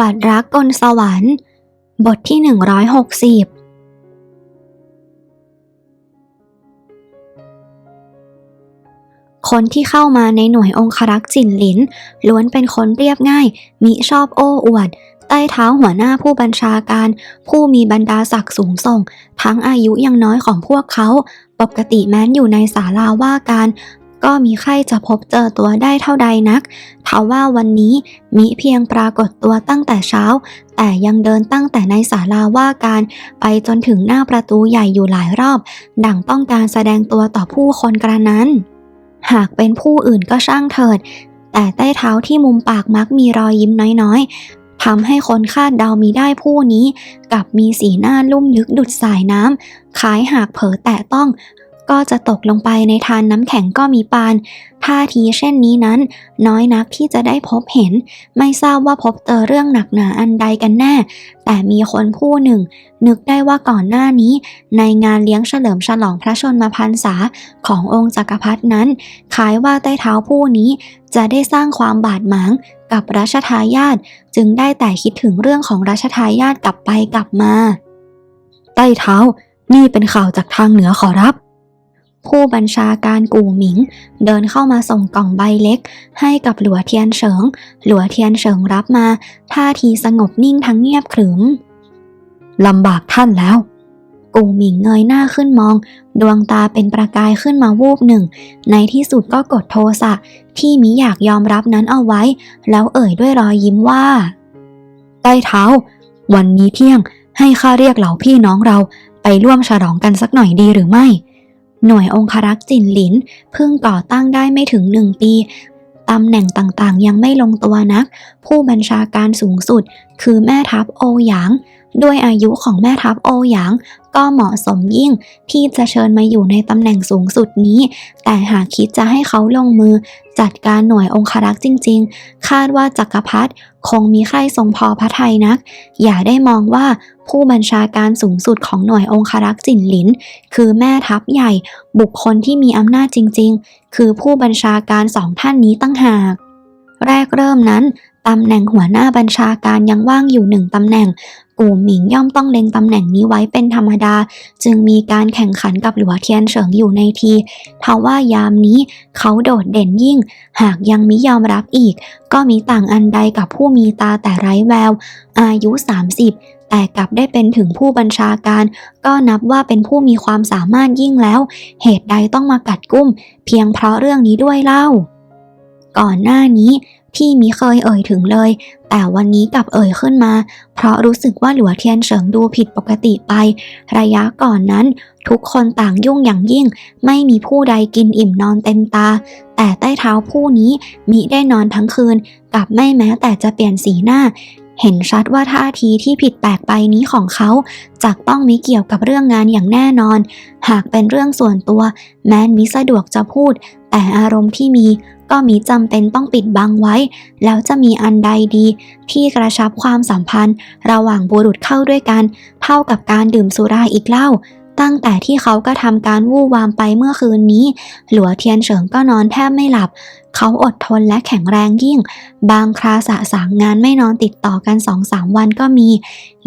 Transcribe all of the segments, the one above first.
บัติรักกลสวรรค์ บทที่ 160 คนที่เข้ามาในหน่วยองครักษ์จินหลิน ล้วนเป็นคนเรียบง่าย มิชอบโอ้อวด ใต้เท้าหัวหน้าผู้บัญชาการ ผู้มีบรรดาศักดิ์สูงส่ง ทั้งอายุยังน้อยของพวกเขา ปกติแม้นอยู่ในศาลาว่าการ ก็มีใครจะพบเจอตัวได้เท่าใดนักทว่าวันนี้มิเพียงปรากฏตัวตั้งแต่เช้า แต่ยังเดินตั้งแต่ในศาลาว่าการ ไปจนถึงหน้าประตูใหญ่อยู่หลายรอบ ดังต้องการแสดงตัวต่อผู้คนกระนั้น หากเป็นผู้อื่นก็ช่างเถิด แต่ใต้เท้าที่มุมปากมักมีรอยยิ้มน้อยๆทำให้คนคาดเดามีได้ผู้นี้ กับมีสีหน้าลุ่มลึกดุดสายน้ำคล้ายหากเผลอแตะต้อง ก็จะตกลงไปในทานน้ำแข็งก็มีปาน ท่าทีเช่นนี้นั้น น้อยนักที่จะได้พบเห็น ไม่ทราบว่าพบเจอเรื่องหนักหนาอันใดกันแน่ แต่มีคนผู้หนึ่ง นึกได้ว่าก่อนหน้านี้ ในงานเลี้ยงเฉลิมฉลองพระชนมพรรษาขององค์จักรพรรดินั้นคล้ายว่าใต้เท้าผู้นี้จะได้สร้างความบาดหมางกับรัชทายาทจึงได้แต่คิดถึงเรื่องของรัชทายาทกลับไปกลับมา ใต้เท้า นี่เป็นข่าวจากทางเหนือขอรับ ผู้บัญชาการกู่หมิง เดินเข้ามาส่งกล่องใบเล็ก ให้กับหลัวเทียนเฉิง หลัวเทียนเฉิงรับมา ท่าทีสงบนิ่งทั้งเงียบขรึมลำบากท่านแล้ว กู่หมิงเงยหน้าขึ้นมอง ดวงตาเป็นประกายขึ้นมาวูบหนึ่ง ในที่สุดก็กดโทสะที่มิอยากยอมรับนั้นเอาไว้ แล้วเอ่ยด้วยรอยยิ้มว่า ใต้เท้า วันนี้เที่ยงให้ข้าเรียกเหล่าพี่น้องเราไปร่วมฉลองกันสักหน่อยดีหรือไม่ หน่วยองครักษ์จินหลินเพิ่งก่อตั้งได้ไม่ถึงหนึ่งปีตำแหน่งต่างๆ ยังไม่ลงตัวนัก ผู้บัญชาการสูงสุดคือแม่ทัพโอหยาง ด้วยอายุของแม่ทัพโอหยาง ก็เหมาะสมยิ่งที่จะเชิญมาอยู่ในตำแหน่งสูงสุดนี้ แต่หากคิดจะให้เขาลงมือ จัดการหน่วยองครักษ์จริง ๆ คาดว่าจักรพรรดิคงมีใครทรงพอพระทัยนัก อย่าได้มองว่าผู้บัญชาการสูงสุดของหน่วยองครักษ์จินหลิน คือแม่ทัพใหญ่ บุคคลที่มีอำนาจจริง ๆ คือผู้บัญชาการสองท่านนี้ตั้งหากแรกเริ่มนั้น ตำแหน่งหัวหน้าบัญชาการยังว่างอยู่หนึ่งตำแหน่ง กูหมิงย่อมต้องเล็งตำแหน่งนี้ไว้เป็นธรรมดา จึงมีการแข่งขันกับหลัวเทียนเฉิงอยู่ในทีทว่ายามนี้เขาโดดเด่นยิ่ง หากยังมิยอมรับอีก ก็มีต่างอันใดกับผู้มีตาแต่ไร้แวว อายุ 30แต่กลับได้เป็นถึงผู้บัญชาการ ก็นับว่าเป็นผู้มีความสามารถยิ่งแล้ว เหตุใดต้องมากัดกุ้ม เพียงเพราะเรื่องนี้ด้วยเล่า ก่อนหน้านี้ พี่มิเคยเอ่ยถึงเลย แต่วันนี้กลับเอ่ยขึ้นมา เพราะรู้สึกว่าหลัวเทียนเฉิงดูผิดปกติไป ระยะก่อนนั้น ทุกคนต่างยุ่งอย่างยิ่ง ไม่มีผู้ใดกินอิ่มนอนเต็มตา แต่ใต้เท้าผู้นี้มิได้นอนทั้งคืน กลับไม่แม้แต่จะเปลี่ยนสีหน้า เห็นชัดว่าท่าทีที่ผิดแปลกไปนี้ของเขาจักต้องมีเกี่ยวกับเรื่องงานอย่างแน่นอน หากเป็นเรื่องส่วนตัว แม้นมิสะดวกจะพูด แต่อารมณ์ที่มีก็มีจำเป็นต้องปิดบังไว้ แล้วจะมีอันใดดี ที่กระชับความสัมพันธ์ ระหว่างบุรุษเข้าด้วยกัน เท่ากับการดื่มสุราอีกเล่า ตั้งแต่ที่เขาก็ทำการวู่วามไปเมื่อคืนนี้ หลัวเทียนเฉิงก็นอนแทบไม่หลับ เขาอดทนและแข็งแรงยิ่ง บางคราสะสางงานไม่นอนติดต่อกันสองสามวันก็มี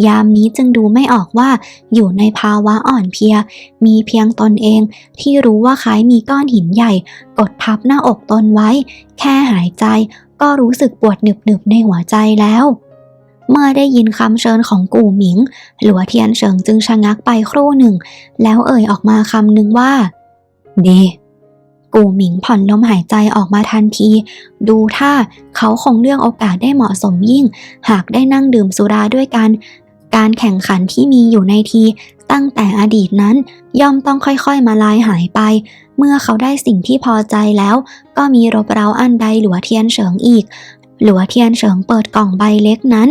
ยามนี้จึงดูไม่ออกว่า อยู่ในภาวะอ่อนเพลีย มีเพียงตนเอง ที่รู้ว่าคล้ายมีก้อนหินใหญ่ กดทับหน้าอกตนไว้ แค่หายใจ ก็รู้สึกปวดหนึบๆในหัวใจแล้ว เมื่อได้ยินคำเชิญของกู่หมิง หลัวเทียนเฉิงจึงชะงักไปครู่หนึ่ง แล้วเอ่ยออกมาคำหนึ่งว่า ดี กู่หมิงผ่อนลมหายใจออกมาทันที ดูท่าเขาคงเลือกโอกาสได้เหมาะสมยิ่ง หากได้นั่งดื่มสุราด้วยกัน การแข่งขันที่มีอยู่ในทีตั้งแต่อดีตนั้นย่อมต้องค่อยๆมาลายหายไป เมื่อเขาได้สิ่งที่พอใจแล้ว ก็มีรบเร้าอันใดหลัวเทียนเฉิงอีก หลัวเทียนเฉิงเปิดกล่องใบเล็กนั้น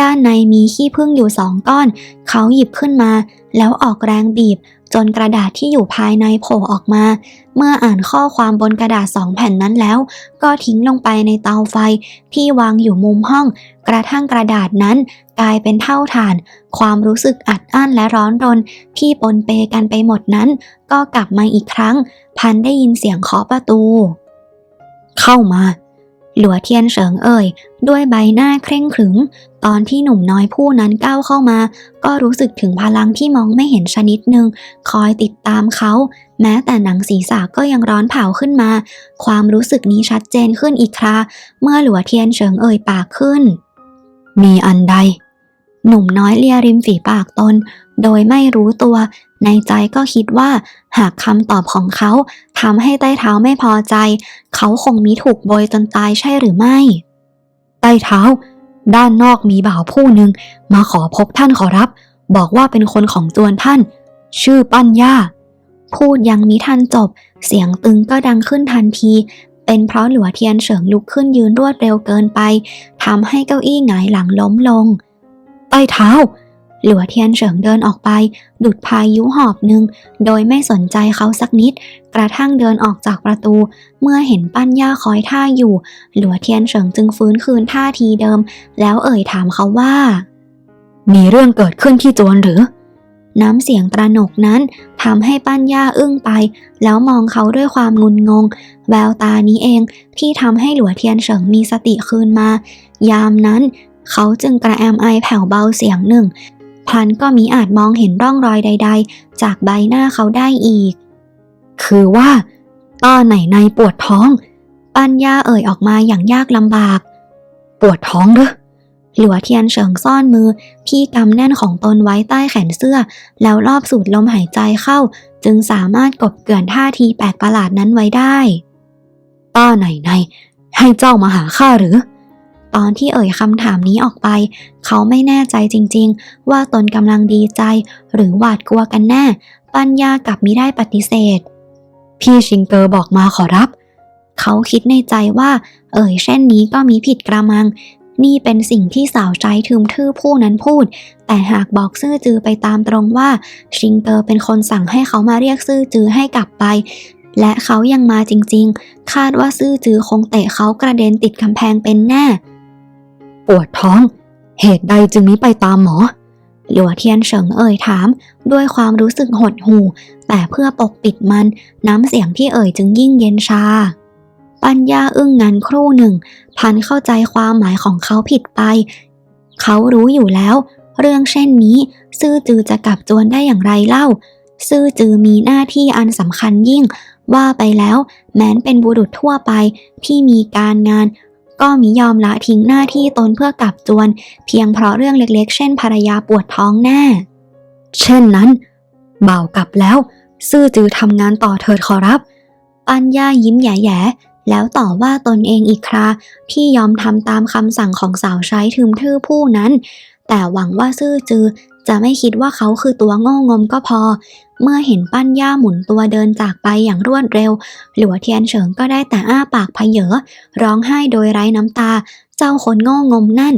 ด้านในมีขี้ผึ้งอยู่สองก้อน เขาหยิบขึ้นมา แล้วออกแรงบีบ จนกระดาษที่อยู่ภายในโผล่ออกมา เมื่ออ่านข้อความบนกระดาษสองแผ่นนั้นแล้ว ก็ทิ้งลงไปในเตาไฟที่วางอยู่มุมห้อง กระทั่งกระดาษนั้นกลายเป็นเท่าฐาน ความรู้สึกอัดอั้นและร้อนรน ที่ปนเปกันไปหมดนั้น ก็กลับมาอีกครั้ง พันได้ยินเสียงเคาะประตู เข้ามา หลัวเทียนเฉิงเอ่ย ด้วยใบหน้าเคร่งขรึม ตอนที่หนุ่มน้อยผู้นั้นก้าวเข้ามา ก็รู้สึกถึงพลังที่มองไม่เห็นชนิดหนึ่ง คอยติดตามเขา แม้แต่หนังศีรษะก็ยังร้อนเผาขึ้นมา ความรู้สึกนี้ชัดเจนขึ้นอีกคราเมื่อหลัวเทียนเฉิงเอ่ยปากขึ้น มีอันใด หนุ่มน้อยเลียริมฝีปากตน โดยไม่รู้ตัว ในใจก็คิดว่า หากคำตอบของเขาทำให้ใต้เท้าไม่พอใจ เขาคงมีถูกโบยจนตายใช่หรือไม่ ใต้เท้า ด้านนอกมีบ่าวผู้หนึ่งมาขอพบท่านขอรับ บอกว่าเป็นคนของจวนท่าน ชื่อปั้นย่า พูดยังมิทันจบ เสียงตึงก็ดังขึ้นทันทีเป็นเพราะหลัวเทียนเฉิงลุกขึ้นยืนรวดเร็วเกินไปทำให้เก้าอี้หงายหลังล้มลง ใต้เท้า หลัวเทียนเฉิงเดินออกไป ดุดพายุหอบหนึ่ง โดยไม่สนใจเขาสักนิด กระทั่งเดินออกจากประตู เมื่อเห็นปั้นย่าคอยท่าอยู่ หลัวเทียนเฉิงจึงฟื้นคืนท่าทีเดิม แล้วเอ่ยถามเขาว่า มีเรื่องเกิดขึ้นที่จวนหรือ น้ำเสียงตระหนกนั้นทำให้ปั้นย่าอึ้งไป แล้วมองเขาด้วยความงุนงง แววตานี้เองที่ทำให้หลัวเทียนเฉิงมีสติคืนมา ยามนั้น เขาจึงกระแอมไอแผ่วเบาเสียงหนึ่ง พลันก็มีอาจมองเห็นร่องรอยใด ๆ จากใบหน้าเขาได้อีก คือว่าต้อไหนในปวดท้อง ปัญญาเอ่ยออกมาอย่างยากลำบาก ปวดท้องเหรอหลัวเทียนเฉิงซ่อนมือที่กำแน่นของตนไว้ใต้แขนเสื้อ แล้วรอบสูดลมหายใจเข้า จึงสามารถกบเกลื่อนท่าทีแปลกประหลาดนั้นไว้ได้ ต้าไหนในให้เจ้ามาหาข้าหรือ ตอนที่เอ่ยคำถามนี้ออกไป เขาไม่แน่ใจจริงๆ ว่าตนกำลังดีใจ หรือหวาดกลัวกันแน่ ปัญญากลับมิได้ปฏิเสธ พี่ชิงเกอร์บอกมาขอรับ เขาคิดในใจว่า เอ่ยเช่นนี้ก็มีผิดกระมัง นี่เป็นสิ่งที่สาวใจทึมทื่อผู้นั้นพูด แต่หากบอกซื่อจือไปตามตรงว่า ชิงเกอร์เป็นคนสั่งให้เขามาเรียกซื่อจือให้กลับไปและเขายังมาจริงๆ คาดว่าซื่อจือคงเตะเขากระเด็นติดกำแพงเป็นแน่ ปวดท้อง เหตุใดจึงมิไปตามหมอ หลัวเทียนเฉิงเอ่ยถาม ด้วยความรู้สึกหดหู่ แต่เพื่อปกปิดมันน้ำเสียงที่เอ่ยจึงยิ่งเย็นชา ปัญญาอึ้งงันครู่หนึ่ง พันเข้าใจความหมายของเขาผิดไป เขารู้อยู่แล้ว เรื่องเช่นนี้ ซื่อจือจะกลับจวนได้อย่างไรเล่า ซื่อจือมีหน้าที่อันสำคัญยิ่งว่าไปแล้ว แม้นเป็นบุรุษทั่วไปที่มีการงาน ก็มิยอมละทิ้งหน้าที่ตนเพื่อกลับจวน เพียงเพราะเรื่องเล็กๆ เช่นภรรยาปวดท้องแน่ เช่นนั้นเบากลับแล้ว ซื่อจือทำงานต่อเถิดขอรับ ปัญญายิ้มแย่ๆแล้วต่อว่าตนเองอีกคราที่ยอมทำตามคำสั่งของสาวใช้ทึมทื่อผู้นั้น แต่หวังว่าซื่อจือ จะไม่คิดว่าเขาคือตัวโง่งมก็พอ เมื่อเห็นปั้นย่าหมุนตัวเดินจากไปอย่างรวดเร็ว หลัวเทียนเฉิงก็ได้แต่อ้าปากพเยอร้องไห้โดยไร้น้ำตา เจ้าคนโง่งมนั่น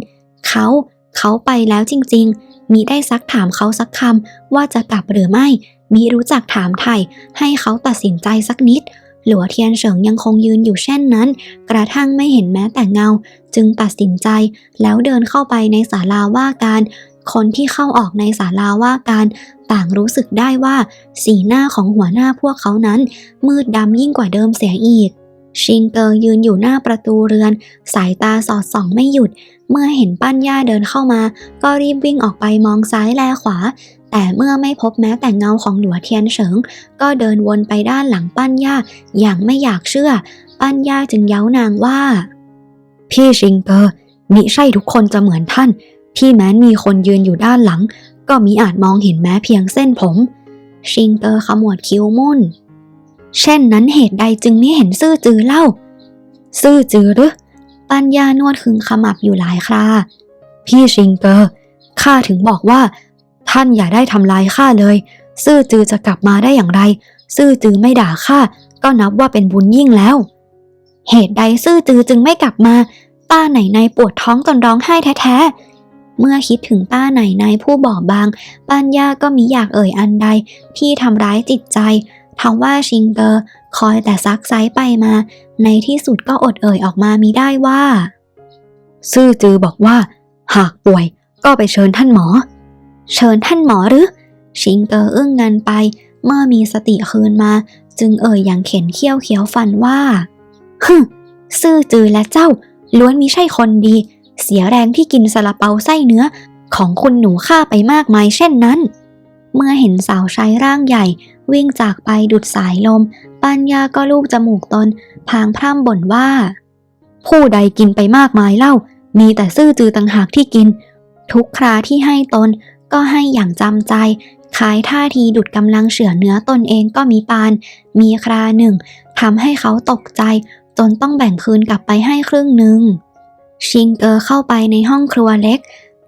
เขา เขาไปแล้วจริง ๆ มีได้ซักถามเขาสักคำว่าจะกลับหรือไม่ มีรู้จักถามไถ่ให้เขาตัดสินใจสักนิดหลัวเทียนเฉิงยังคงยืนอยู่เช่นนั้น กระทั่งไม่เห็นแม้แต่เงา จึงตัดสินใจแล้วเดินเข้าไปในศาลาว่าการ คนที่เข้าออกในศาลาว่าการต่างรู้สึกได้ว่า สีหน้าของหัวหน้าพวกเขานั้น มืดดำยิ่งกว่าเดิมเสียอีก ชิงเกอร์ยืนอยู่หน้าประตูเรือน สายตาสอดส่องไม่หยุด เมื่อเห็นปั้นย่าเดินเข้ามา ก็รีบวิ่งออกไปมองซ้ายแลขวา แต่เมื่อไม่พบแม้แต่เงาของหลัวเทียนเฉิง ก็เดินวนไปด้านหลังปั้นย่าอย่างไม่อยากเชื่อ ปั้นย่าจึงเย้านางว่า พี่ชิงเกอร์มิใช่ทุกคนจะเหมือนท่าน ที่แม้นมีคนยืนอยู่ด้านหลัง ก็มิอาจมองเห็นแม้เพียงเส้นผม ชิงเกอร์ขมวดคิ้วมุ่น เช่นนั้นเหตุใดจึงไม่เห็นซื่อจือเล่า ซื่อจือหรือปัญญานวดขึงขมับอยู่หลายครา พี่ชิงเกอร์ข้าถึงบอกว่า ท่านอย่าได้ทำลายข้าเลย ซื่อจือจะกลับมาได้อย่างไร ซื่อจือไม่ด่าข้าก็นับว่าเป็นบุญยิ่งแล้ว เหตุใดซื่อจือจึงไม่กลับมา ป้าไหนในปวดท้องจนร้องไห้แท้ๆ เมื่อคิดถึงป้าไหนในผู้บอบบางปัญญาก็มิอยากเอ่ยอันใด ที่ทำร้ายจิตใจทว่าชิงเกอร์คอยแต่ซักไซไปมา ในที่สุดก็อดเอ่ยออกมามีได้ว่า ซื่อจือบอกว่า หากป่วยก็ไปเชิญท่านหมอ เชิญท่านหมอหรือ ชิงเกอร์อึ้งงันไป เมื่อมีสติคืนมา จึงเอ่ยอย่างเข็นเขี้ยวเขียวฟันว่าฮึซื่อจือและเจ้าล้วนมิใช่คนดี เสียแรงที่กินซาลาเปาไส้เนื้อของคุณหนูฆ่าไปมากมายเช่นนั้น เมื่อเห็นสาวใช้ร่างใหญ่ วิ่งจากไปดุดสายลม ปัญญาก็ลูบจมูกตน พางพร่ำบ่นว่า ผู้ใดกินไปมากมายเล่า มีแต่ซื่อจือต่างหากที่กิน ทุกคราที่ให้ตนก็ให้อย่างจำใจขายท่าทีดุดกำลังเฉือเนื้อตนเองก็มีปาน มีคราหนึ่งทำให้เขาตกใจ จนต้องแบ่งคืนกลับไปให้ครึ่งหนึ่ง ชิงเกอร์เข้าไปในห้องครัวเล็ก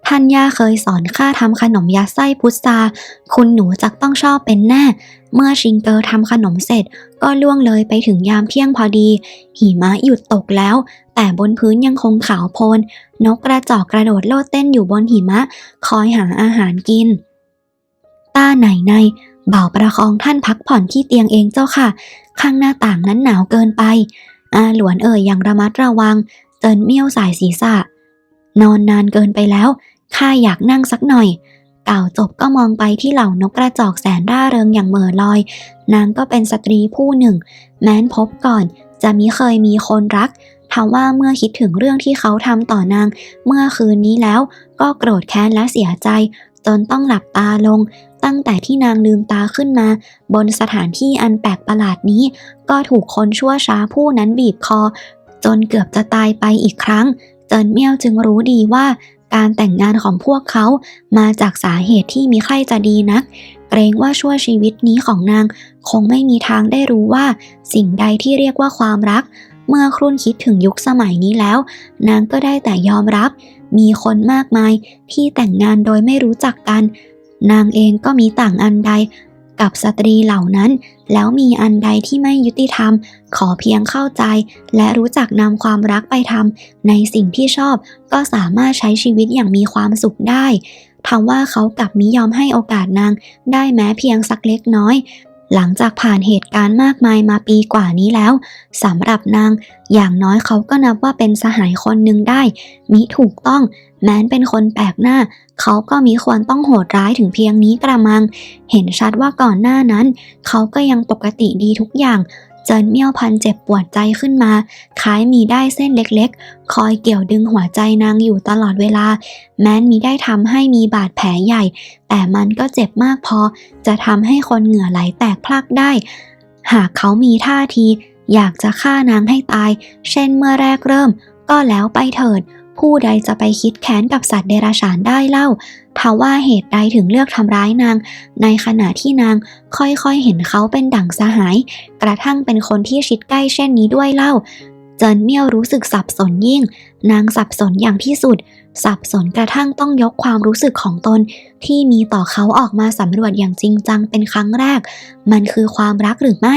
ท่านย่าเคยสอนข้าทำขนมยัดไส้พุทราคุณหนูจักต้องชอบเป็นแน่ เมื่อชิงเกอร์ทำขนมเสร็จ ก็ล่วงเลยไปถึงยามเที่ยงพอดี หิมะหยุดตกแล้ว แต่บนพื้นยังคงขาวโพลน นกกระจอกกระโดดโลดเต้นอยู่บนหิมะ คอยหาอาหารกิน ต้าไหนในเบ่าประคองท่านพักผ่อนที่เตียงเองเจ้าค่ะ ข้างหน้าต่างนั้นหนาวเกินไปอาหลวนเอ่ยอย่างระมัดระวัง เจินเมี่ยวสายศีรษะ นอนนานเกินไปแล้ว ข้าอยากนั่งสักหน่อย เก่าจบก็มองไปที่เหล่านกกระจอกแสนร่าเริงอย่างเหม่อลอย นางก็เป็นสตรีผู้หนึ่ง แม้นพบก่อน จะมิเคยมีคนรักทว่าเมื่อคิดถึงเรื่องที่เขาทำต่อนาง เมื่อคืนนี้แล้ว ก็โกรธแค้นและเสียใจ จนต้องหลับตาลง ตั้งแต่ที่นางลืมตาขึ้นมา บนสถานที่อันแปลกประหลาดนี้ ก็ถูกคนชั่วช้าผู้นั้นบีบคอ จนเกือบจะตายไปอีกครั้ง เจินเมี่ยวจึงรู้ดีว่า การแต่งงานของพวกเขามาจากสาเหตุที่มีใครจะดีนัก เกรงว่าชั่วชีวิตนี้ของนาง คงไม่มีทางได้รู้ว่า สิ่งใดที่เรียกว่าความรัก เมื่อครุ่นคิดถึงยุคสมัยนี้แล้ว นางก็ได้แต่ยอมรับ มีคนมากมายที่แต่งงานโดยไม่รู้จักกัน นางเองก็มีต่างอันใด กับสตรีเหล่านั้น แล้วมีอันใดที่ไม่ยุติธรรม ขอเพียงเข้าใจ และรู้จักนำความรักไปทำในสิ่งที่ชอบ ก็สามารถใช้ชีวิตอย่างมีความสุขได้ทว่าเขากลับมิยอมให้โอกาสนาง ได้แม้เพียงสักเล็กน้อย หลังจากผ่านเหตุการณ์มากมายมาปีกว่านี้แล้วสำหรับนาง อย่างน้อยเขาก็นับว่าเป็นสหายคนหนึ่งได้ มิถูกต้อง แม้นเป็นคนแปลกหน้า เขาก็มีควรต้องโหดร้ายถึงเพียงนี้กระมัง เห็นชัดว่าก่อนหน้านั้น เขาก็ยังปกติดีทุกอย่าง จินเมี่ยวพันเจ็บปวดใจขึ้นมาคล้ายมีได้เส้นเล็กๆ คอยเกี่ยวดึงหัวใจนางอยู่ตลอดเวลา แม้นมีได้ทำให้มีบาดแผลใหญ่ แต่มันก็เจ็บมากพอ จะทำให้คนเหงื่อไหลแตกพลักได้ หากเขามีท่าที อยากจะฆ่านางให้ตาย เช่นเมื่อแรกเริ่ม ก็แล้วไปเถิด ผู้ใดจะไปคิดแค้นกับสัตว์เดรัจฉานได้เล่าทว่าเหตุใดถึงเลือกทำร้ายนาง ในขณะที่นางค่อยๆเห็นเขาเป็นดั่งสหาย กระทั่งเป็นคนที่ชิดใกล้เช่นนี้ด้วยเล่า เจินเมี่ยวรู้สึกสับสนยิ่ง นางสับสนอย่างที่สุด สับสนกระทั่งต้องยกความรู้สึกของตน ที่มีต่อเขาออกมาสำรวจอย่างจริงจังเป็นครั้งแรก มันคือความรักหรือไม่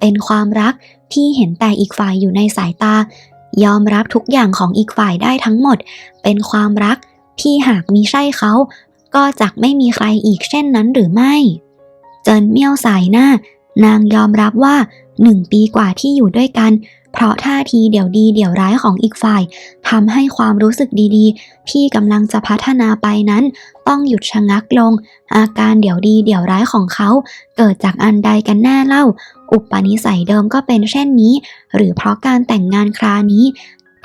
เป็นความรักที่เห็นแต่อีกฝ่ายอยู่ในสายตา ยอมรับทุกอย่างของอีกฝ่ายได้ทั้งหมด เป็นความรักที่หากมีใช่เขา ก็จักไม่มีใครอีกเช่นนั้นหรือไม่ เจินเมี่ยวสายหน้า นางยอมรับว่าหนึ่งปีกว่าที่อยู่ด้วยกัน เพราะท่าทีเดี๋ยวดีเดี๋ยวร้ายของอีกฝ่ายทำให้ความรู้สึกดีๆ ที่กำลังจะพัฒนาไปนั้น ต้องหยุดชะงักลง อาการเดี๋ยวดีเดี๋ยวร้ายของเขา เกิดจากอันใดกันแน่เล่า อุปนิสัยเดิมก็เป็นเช่นนี้ หรือเพราะการแต่งงานครานี้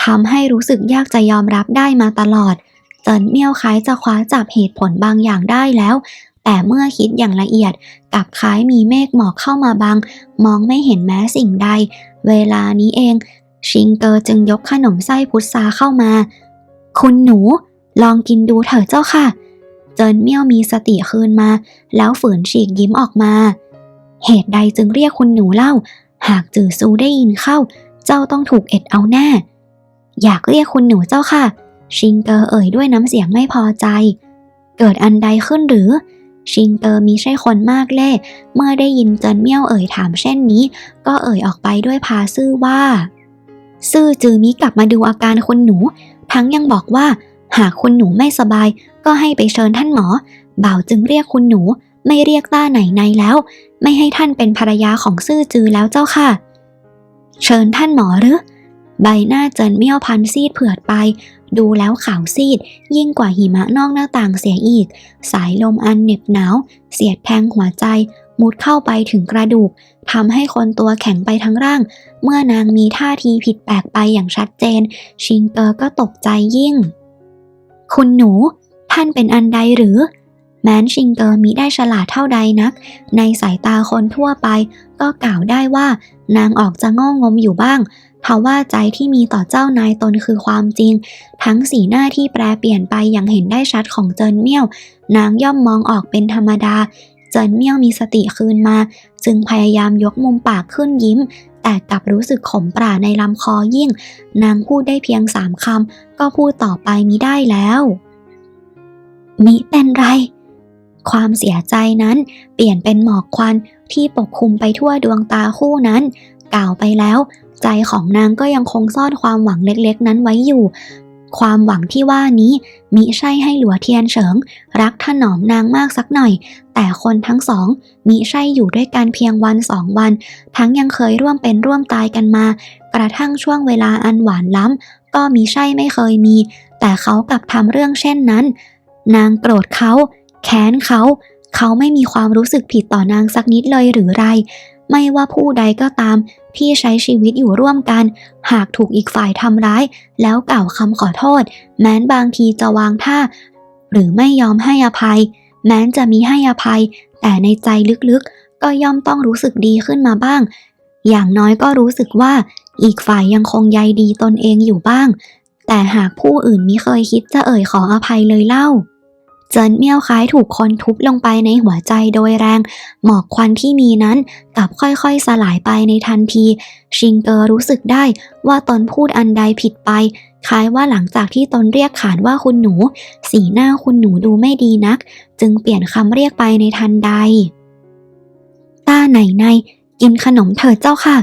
ทำให้รู้สึกยากจะยอมรับได้มาตลอดเจินเมี่ยวคล้ายจะคว้าจับเหตุผลบางอย่างได้แล้วแต่เมื่อคิดอย่างละเอียดกลับคล้ายมีเมฆหมอกเข้ามาบัง มองไม่เห็นแม้สิ่งใด เวลานี้เอง ชิงเกอร์จึงยกขนมไส้พุทราเข้ามา คุณหนู ลองกินดูเถอะเจ้าค่ะ เจินเมี่ยวมีสติคืนมา แล้วฝืนฉีกยิ้มออกมา เหตุใดจึงเรียกคุณหนูเล่า หากจือซูได้ยินเข้า เจ้าต้องถูกเอ็ดเอาแน่ อยากเรียกคุณหนูเจ้าค่ะ ชิงเกอร์เอ่ยด้วยน้ำเสียงไม่พอใจ เกิดอันใดขึ้นหรือ ชิงเกอร์มีใช่คนมากเล่ เมื่อได้ยินเจินเมี่ยวเอ่ยถามเช่นนี้ ก็เอ่ยออกไปด้วยพาซื่อว่า ซื่อจือมิกลับมาดูอาการคุณหนู ทั้งยังบอกว่า หากคุณหนูไม่สบาย ก็ให้ไปเชิญท่านหมอ บ่าวจึงเรียกคุณหนู ไม่เรียกต้าไหนในแล้ว ไม่ให้ท่านเป็นภรรยาของซื่อจือแล้วเจ้าค่ะ เชิญท่านหมอหรือ ใบหน้าเจินเมี่ยวพันซีดเผือดไป ดูแล้วขาวซีด ยิ่งกว่าหิมะนอกหน้าต่างเสียอีก สายลมอันเหน็บหนาว เสียดแทงหัวใจ มุดเข้าไปถึงกระดูกทำให้คนตัวแข็งไปทั้งร่าง เมื่อนางมีท่าทีผิดแปลกไปอย่างชัดเจน ชิงเกอร์ก็ตกใจยิ่ง คุณหนู ท่านเป็นอันใดหรือแม้นชิงเกอร์มิได้ฉลาดเท่าใดนัก ในสายตาคนทั่วไป ก็กล่าวได้ว่านางออกจะง่งมอยู่บ้าง ทว่าใจที่มีต่อเจ้านายตนคือความจริง ทั้งสีหน้าที่แปรเปลี่ยนไปอย่างเห็นได้ชัดของเจินเมี่ยว นางย่อมมองออกเป็นธรรมดา เจินเมี่ยวมีสติคืนมา จึงพยายามยกมุมปากขึ้นยิ้ม แต่กลับรู้สึกขมปราในลำคอยิ่ง นางพูดได้เพียงสามคำก็พูดต่อไปมิได้แล้วมิเป็นไร ความเสียใจนั้นเปลี่ยนเป็นหมอกควันที่ปกคลุมไปทั่วดวงตาคู่นั้น กล่าวไปแล้ว ใจของนางก็ยังคงซ่อนความหวังเล็กๆ นั้นไว้อยู่ ความหวังที่ว่านี้มิใช่ให้หลัวเทียนเฉิง รักถนอมนางมากสักหน่อย แต่คนทั้งสองมิใช่อยู่ด้วยกันเพียงวันสองวัน ทั้งยังเคยร่วมเป็นร่วมตายกันมา กระทั่งช่วงเวลาอันหวานล้ำก็มิใช่ไม่เคยมี แต่เขากลับทำเรื่องเช่นนั้น นางโกรธเขาแค้นเขา เขาไม่มีความรู้สึกผิดต่อนางสักนิดเลยหรือไร ไม่ว่าผู้ใดก็ตามที่ใช้ชีวิตอยู่ร่วมกัน หากถูกอีกฝ่ายทำร้าย แล้วกล่าวคำขอโทษ แม้นบางทีจะวางท่า หรือไม่ยอมให้อภัย แม้นจะมีให้อภัย แต่ในใจลึกๆ ก็ย่อมต้องรู้สึกดีขึ้นมาบ้าง อย่างน้อยก็รู้สึกว่าอีกฝ่ายยังคงใยดีตนเองอยู่บ้าง แต่หากผู้อื่นมิเคยคิดจะเอ่ยขออภัยเลยเล่า เจินเมี่ยวคล้ายถูกคนทุบลงไปในหัวใจโดยแรง หมอกควันที่มีนั้นกลับค่อยๆสลายไปในทันที ชิงเกอร์รู้สึกได้ว่าตนพูดอันใดผิดไป คล้ายว่าหลังจากที่ตนเรียกขานว่าคุณหนู สีหน้าคุณหนูดูไม่ดีนัก จึงเปลี่ยนคำเรียกไปในทันใด ต้าไหนในกินขนมเถิดเจ้าค่ะ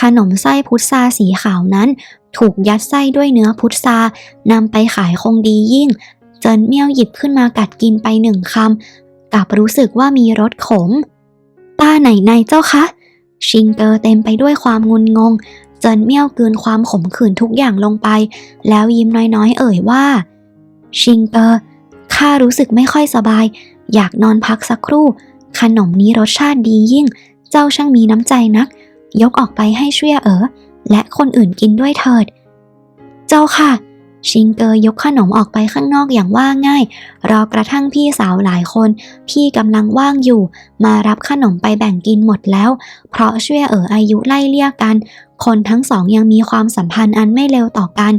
ขนมไส้พุทราสีขาวนั้น ถูกยัดไส้ด้วยเนื้อพุทรานำไปขายคงดียิ่ง เจินเมี่ยวหยิบขึ้นมากัดกินไปหนึ่งคำกลับรู้สึกว่ามีรสขมต้าไหนในเจ้าคะ ชิงเกอร์เต็มไปด้วยความงุนงง เจินเมี่ยวกืนความขมขื่นทุกอย่างลงไป แล้วยิ้มน้อยๆ เอ่ยว่า ชิงเกอร์ข้ารู้สึกไม่ค่อยสบาย อยากนอนพักสักครู่ ขนมนี้รสชาติดียิ่ง เจ้าช่างมีน้ำใจนัก ยกออกไปให้เชื่อเอ๋อและคนอื่นกินด้วยเถิด เจ้าค่ะ ชิงเกอร์ยกขนมออกไปข้างนอกอย่างว่าง่าย รอกระทั่งพี่สาวหลายคนที่กำลังว่างอยู่ มารับขนมไปแบ่งกินหมดแล้ว เพราะเชื่อเอ๋ออายุไล่เลี่ยกัน คนทั้งสองยังมีความสัมพันธ์อันไม่เลวต่อกัน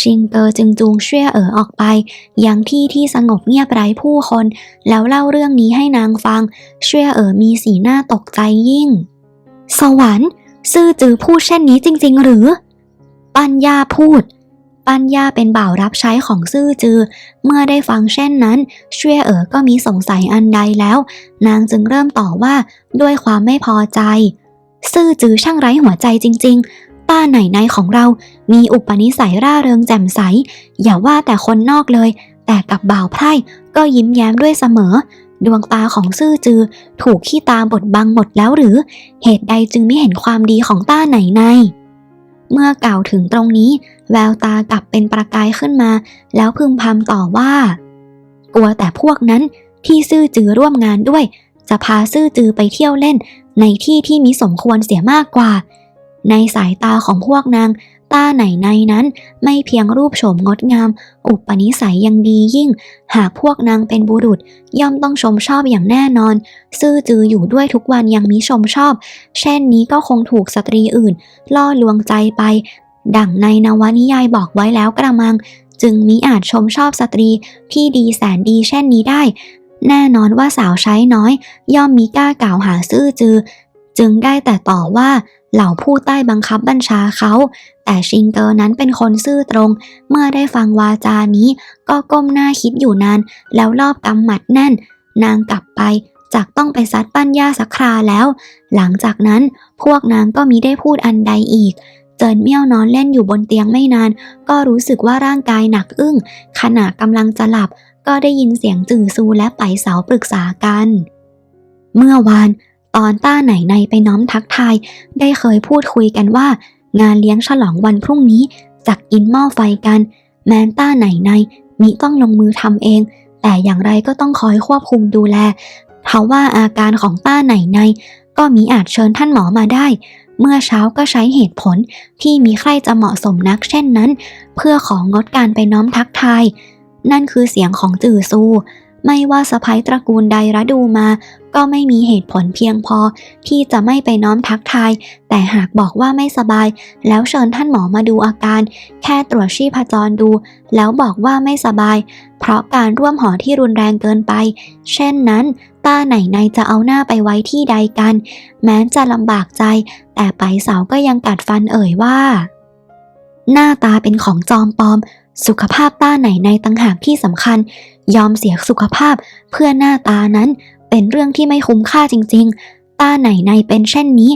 ชิงเกอร์จึงจูงเชื่อเอ๋อออกไป ยังที่ที่สงบเงียบไร้ผู้คน แล้วเล่าเรื่องนี้ให้นางฟัง เชื่อเอ๋อมีสีหน้าตกใจยิ่ง สวรรค์ซื่อจือพูดเช่นนี้จริง ๆ หรือ ปัญญาพูด ปัญญาเป็นบ่าวรับใช้ของซื่อจือ เมื่อได้ฟังเช่นนั้นเชื่อเอ๋อก็มีสงสัยอันใดแล้ว นางจึงเริ่มต่อว่าด้วยความไม่พอใจ ซื่อจือช่างไร้หัวใจจริง ๆ ป้าไหนในของเรา มีอุปนิสัยร่าเริงแจ่มใส อย่าว่าแต่คนนอกเลย แต่กับบ่าวไพร่ก็ยิ้มแย้มด้วยเสมอ ดวงตาของซื่อจือ ถูกขี้ตาบดบังหมดแล้วหรือ เหตุใดจึงไม่เห็นความดีของต้าไหนในเมื่อกล่าวถึงตรงนี้ แววตากลับเป็นประกายขึ้นมา แล้วพึมพำต่อว่า กลัวแต่พวกนั้นที่ซื่อจือร่วมงานด้วย จะพาซื่อจือไปเที่ยวเล่น ในที่ที่มิสมควรเสียมากกว่า ในสายตาของพวกนางตาไหนในนั้นไม่เพียงรูปโฉมงดงาม อุปนิสัยยังดียิ่ง หากพวกนางเป็นบุรุษ ย่อมต้องชมชอบอย่างแน่นอน ซื่อจืออยู่ด้วยทุกวันยังมิชมชอบ เช่นนี้ก็คงถูกสตรีอื่น ล่อลวงใจไป ดั่งในนวนิยายบอกไว้แล้วกระมัง จึงมิอาจชมชอบสตรีที่ดีแสนดีเช่นนี้ได้ แน่นอนว่าสาวใช้น้อย ย่อมมีกล้ากล่าวหาซื่อจือ จึงได้แต่ต่อว่าเหล่าผู้ใต้บังคับบัญชาเขา แต่ชิงเกอร์นั้นเป็นคนซื่อตรง เมื่อได้ฟังวาจานี้ ก็ก้มหน้าคิดอยู่นาน แล้วรอบกำหมัดแน่น นางกลับไปจากต้องไปซัดปั้นย่าสักคราแล้ว หลังจากนั้นพวกนางก็มิได้พูดอันใดอีก เจินเมี่ยวนอนเล่นอยู่บนเตียงไม่นาน ก็รู้สึกว่าร่างกายหนักอึ้ง ขณะกำลังจะหลับ ก็ได้ยินเสียงจื่อซูและไปเสาปรึกษากัน เมื่อวาน ตอนต้าไหนในไปน้อมทักทาย ได้เคยพูดคุยกันว่า งานเลี้ยงฉลองวันพรุ่งนี้จักกินหม้อไฟกัน แมนต้าไหนในมิต้องลงมือทำเอง แต่อย่างไรก็ต้องคอยควบคุมดูแลเทว่าอาการของต้าไหนใน ก็มีอาจเชิญท่านหมอมาได้ เมื่อเช้าก็ใช้เหตุผลที่มีใครจะเหมาะสมนักเช่นนั้น เพื่อของงดการไปน้อมทักทาย นั่นคือเสียงของจื่อซู ไม่ว่าสะพ้ยตระกูลใดระดูมา ก็ไม่มีเหตุผลเพียงพอ ที่จะไม่ไปน้อมทักทาย แต่หากบอกว่าไม่สบาย แล้วเชิญท่านหมอมาดูอาการ แค่ตรวจชีพจรดู แล้วบอกว่าไม่สบาย เพราะการร่วมหอที่รุนแรงเกินไป เช่นนั้นตาไหนในจะเอาหน้าไปไว้ที่ใดกัน แม้จะลำบากใจ แต่ไปเสาก็ยังกัดฟันเอ่ยว่า หน้าตาเป็นของจอมปลอม สุขภาพต้าไหนในต่างหากที่สำคัญ ยอมเสียสุขภาพเพื่อหน้าตานั้นเป็นเรื่องที่ไม่คุ้มค่าจริง ๆ ตาไหนในเป็นเช่นนี้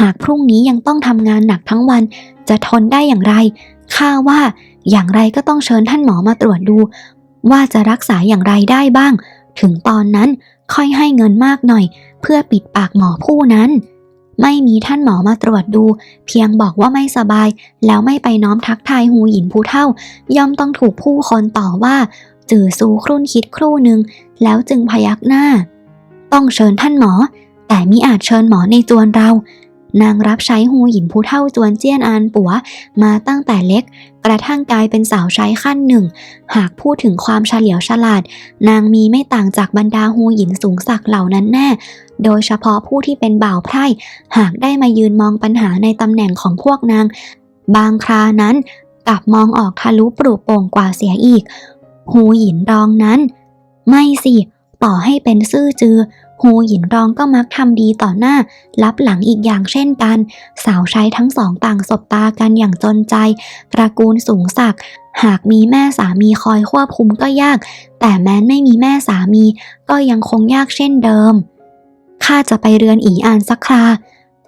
หากพรุ่งนี้ยังต้องทำงานหนักทั้งวัน จะทนได้อย่างไร ข้าว่าอย่างไรก็ต้องเชิญท่านหมอมาตรวจดู ว่าจะรักษาอย่างไรได้บ้าง ถึงตอนนั้นค่อยให้เงินมากหน่อย เพื่อปิดปากหมอผู้นั้น ไม่มีท่านหมอมาตรวจดู เพียงบอกว่าไม่สบาย แล้วไม่ไปน้อมทักทายหูหยินผู้เท่า ย่อมต้องถูกผู้คนต่อว่า จือซูครุ่นคิดครู่หนึ่งแล้วจึงพยักหน้า ต้องเชิญท่านหมอ แต่มิอาจเชิญหมอในจวนเรา นางรับใช้หูหยินผู้เท่าจวนเจี้ยนอานปัวมาตั้งแต่เล็ก กระทั่งกลายเป็นสาวใช้ขั้นหนึ่ง หากพูดถึงความเฉลียวฉลาด นางมีไม่ต่างจากบรรดาหูหยินสูงสักดิ์เหล่านั้นแน่โดยเฉพาะผู้ที่เป็นบ่าวไพร่ หากได้มายืนมองปัญหาในตำแหน่งของพวกนาง บางครานั้นกลับมองออกทะลุปลุโป่งกว่าเสียอีก หูหยินรองนั้น ไม่สิ ต่อให้เป็นซื่อจือหูหยินรองก็มักทำดีต่อหน้า รับหลังอีกอย่างเช่นกัน สาวใช้ทั้งสองต่างสบตากันอย่างจนใจ ตระกูลสูงศักดิ์หากมีแม่สามีคอยควบคุมก็ยาก แต่แม้นไม่มีแม่สามีก็ยังคงยากเช่นเดิม ข้าจะไปเรือนอีอานสักครา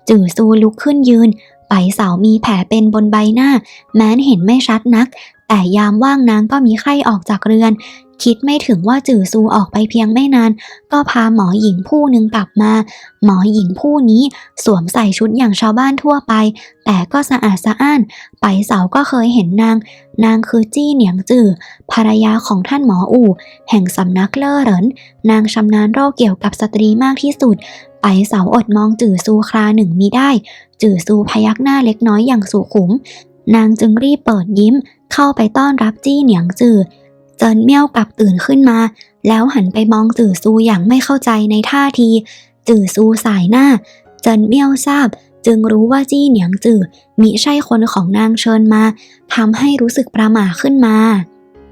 จื่อซูลุกขึ้นยืน ไปเสามีแผลเป็นบนใบหน้า แม้นเห็นไม่ชัดนัก แต่ยามว่างนางก็มีไข้ออกจากเรือน คิดไม่ถึงว่าจื่อซูออกไปเพียงไม่นาน ก็พาหมอหญิงผู้หนึ่งกลับมา หมอหญิงผู้นี้สวมใส่ชุดอย่างชาวบ้านทั่วไป แต่ก็สะอาดสะอ้าน ไปเสาก็เคยเห็นนาง นางคือจี้เหนียงจื่อภรรยาของท่านหมออู่ แห่งสำนักเล่อเหรินนางชำนาญโรคเกี่ยวกับสตรีมากที่สุดไปเสาอดมองจื่อซูคราหนึ่งมิได้ จื่อซูพยักหน้าเล็กน้อยอย่างสุขุม นางจึงรีบเปิดยิ้ม เข้าไปต้อนรับจี้เหนียงจื่อเจินเมี่ยวกลับตื่นขึ้นมา แล้วหันไปมองจื่อซูอย่างไม่เข้าใจในท่าที จื่อซูสายหน้า เจินเมี่ยวทราบ จึงรู้ว่าจี้เหนียงจื่อมิใช่คนของนางเชิญมาทำให้รู้สึกประหม่าขึ้นมา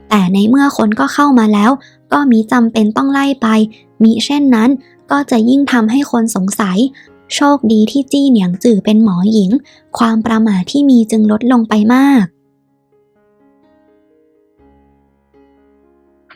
แต่ในเมื่อคนก็เข้ามาแล้ว ก็มิจำเป็นต้องไล่ไป มิเช่นนั้น ก็จะยิ่งทำให้คนสงสัย โชคดีที่จี้เหนียงจื่อเป็นหมอหญิง ความประหม่าที่มีจึงลดลงไปมาก